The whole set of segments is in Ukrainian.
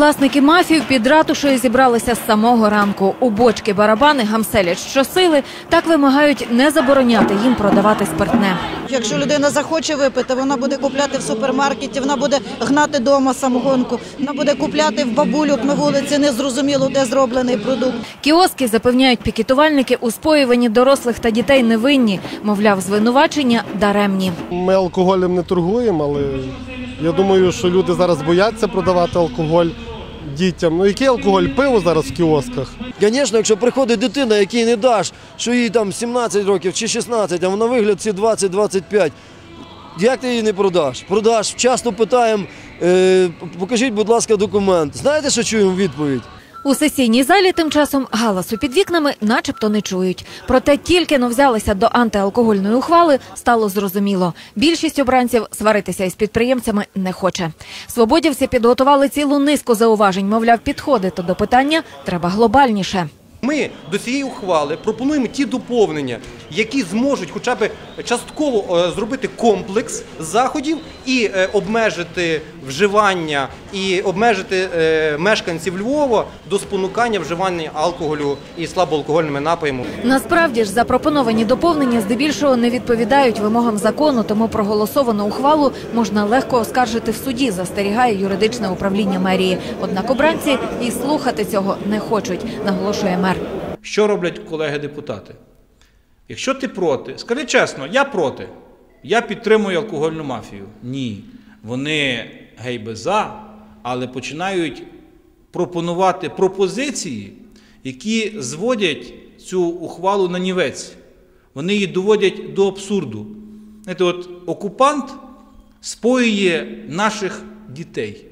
Власники мафів під ратушею зібралися з самого ранку. У бочки барабани гамселять щосили, так вимагають не забороняти їм продавати спиртне. Якщо людина захоче випити, вона буде купляти в супермаркеті, вона буде гнати вдома самогонку, вона буде купляти в бабулюк на вулиці, незрозуміло, де зроблений продукт. Кіоски запевняють пікетувальники у споюванні дорослих та дітей невинні. Мовляв, звинувачення даремні. Ми алкоголем не торгуємо, але я думаю, що люди зараз бояться продавати алкоголь дітям. Ну який алкоголь? Пиво зараз в кіосках. Звісно, якщо приходить дитина, якій не даш, що їй там 17 років чи 16, а вона вигляд ці 20-25, як ти її не продаш? Продаш. Часто питаємо, е, покажіть, будь ласка, документ. Знаєте, що чуємо відповідь? У сесійній залі тим часом галасу під вікнами начебто не чують. Проте тільки но взялися до антиалкогольної ухвали, стало зрозуміло. Більшість обранців сваритися із підприємцями не хоче. Свободівці підготували цілу низку зауважень. Мовляв, підходити до питання треба глобальніше. Ми до цієї ухвали пропонуємо ті доповнення, які зможуть хоча б частково е, зробити комплекс заходів і е, обмежити вживання, і обмежити е, мешканців Львова до спонукання вживання алкоголю і слабоалкогольними напоями. Насправді ж запропоновані доповнення здебільшого не відповідають вимогам закону, тому проголосовану ухвалу можна легко оскаржити в суді, застерігає юридичне управління мерії. Однак обранці і слухати цього не хочуть, наголошує мер. Що роблять колеги-депутати? Якщо ти проти, скажи чесно, я проти. Я підтримую алкогольну мафію. Ні. Вони гейби за, але починають пропонувати пропозиції, які зводять цю ухвалу на нівець. Вони її доводять до абсурду. Знаєте, от окупант споює наших дітей.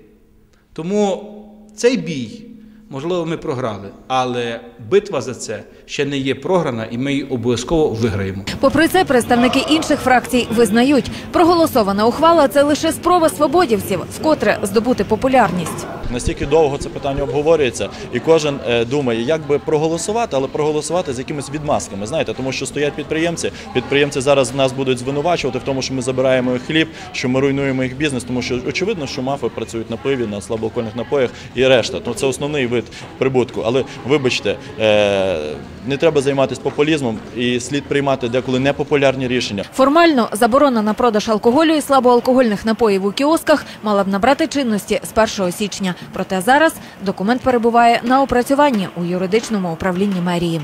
Тому цей бій, можливо, ми програли, але битва за це ще не є програна, і ми її обов'язково виграємо. Попри це, представники інших фракцій визнають, проголосована ухвала це лише спроба свободівців вкотре здобути популярність. Настільки довго це питання обговорюється, і кожен е, думає, як би проголосувати, але проголосувати з якимись відмазками. Знаєте, тому що стоять підприємці. Підприємці зараз нас будуть звинувачувати в тому, що ми забираємо їх хліб, що ми руйнуємо їх бізнес, тому що очевидно, що мафи працюють на пиві, на слабоалкогольних напоях і решта. Ну це основний вид прибутку. Але вибачте, е, не треба займатися популізмом і слід приймати деколи непопулярні рішення. Формально заборона на продаж алкоголю і слабоалкогольних напоїв у кіосках мала б набрати чинності з 1 січня. Проте зараз документ перебуває на опрацюванні у юридичному управлінні мерії.